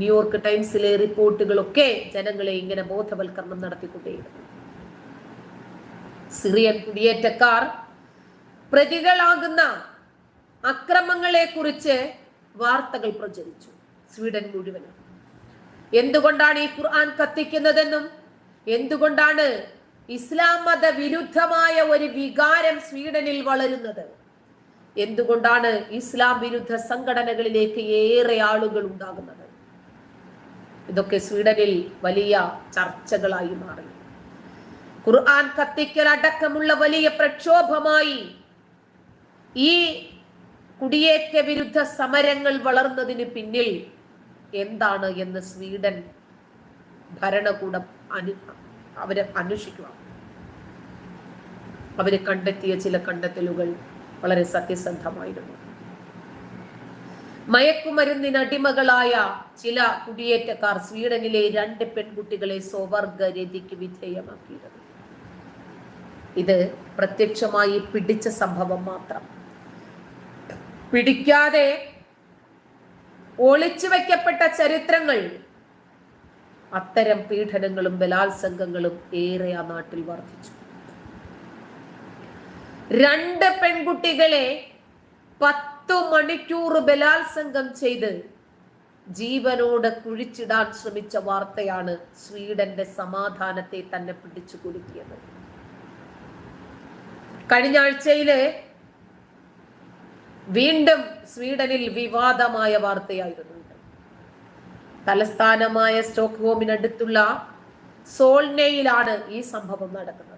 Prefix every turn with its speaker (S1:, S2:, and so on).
S1: New York ടൈംസിലെ റിപ്പോർട്ടുകളൊക്കെ ജനങ്ങളെ ഇങ്ങനെ ബോധവൽക്കരണം നടത്തിക്കൊണ്ടേയിരുന്നു. സിറിയൻ കുടിയേറ്റക്കാർ പ്രതികളാകുന്ന അക്രമങ്ങളെ കുറിച്ച് വാർത്തകൾ പ്രചരിച്ചു. സ്വീഡൻ മുഴുവനും. എന്തുകൊണ്ടാണ് ഈ ഖുർആൻ കത്തിക്കുന്നതെന്നും എന്തുകൊണ്ടാണ് ഇസ്ലാം മത വിരുദ്ധമായ ഒരു വികാരം സ്വീഡനിൽ വളരുന്നത്? എന്തുകൊണ്ടാണ് ഇസ്ലാം വിരുദ്ധ സംഘടനകളിലേക്ക് ഏറെ ആളുകൾ ഉണ്ടാകുന്നത്? ഇതൊക്കെ സ്വീഡനിൽ വലിയ ചർച്ചകളായി മാറി. ഖുർആൻ കത്തിക്കൽ അടക്കമുള്ള വലിയ പ്രക്ഷോഭമായി. ഈ കുടിയേറ്റ വിരുദ്ധ സമരങ്ങൾ വളർന്നതിന് പിന്നിൽ എന്താണ് എന്ന് സ്വീഡൻ ഭരണകൂടം അനു അവരെ അന്വേഷിക്കുക. അവർ കണ്ടെത്തിയ ചില കണ്ടെത്തലുകൾ വളരെ സത്യസന്ധമായിരുന്നു. മയക്കുമരുന്നിന് അടിമകളായ ചില കുടിയേറ്റക്കാർ സ്വീഡനിലെ രണ്ട് പെൺകുട്ടികളെ സ്വവർഗരതിക്ക് വിധേയമാക്കിയിരുന്നു ഇത് പ്രത്യക്ഷമായി പിടിച്ച സംഭവം മാത്രം. പിടിക്കാതെ ഒളിച്ചു വെക്കപ്പെട്ട ചരിത്രങ്ങൾ അത്തരം പീഡനങ്ങളും ബലാത്സംഗങ്ങളും ഏറെ ആ നാട്ടിൽ വർദ്ധിച്ചു. രണ്ട് പെൺകുട്ടികളെ പത്തു മണിക്കൂർ ബലാത്സംഗം ചെയ്ത് ജീവനോട് കുഴിച്ചിടാൻ ശ്രമിച്ച വാർത്തയാണ് സ്വീഡന്റെ സമാധാനത്തെ തന്നെ പിടിച്ചു കുലുക്കിയത്. കഴിഞ്ഞ ആഴ്ചയിൽ വീണ്ടും സ്വീഡനിൽ വിവാദമായ വാർത്തയായിരുന്നു തലസ്ഥാനമായ സ്റ്റോക്ക്ഹോമിനടുത്തുള്ള സോൾനെയിലാണ് ഈ സംഭവം നടക്കുന്നത്.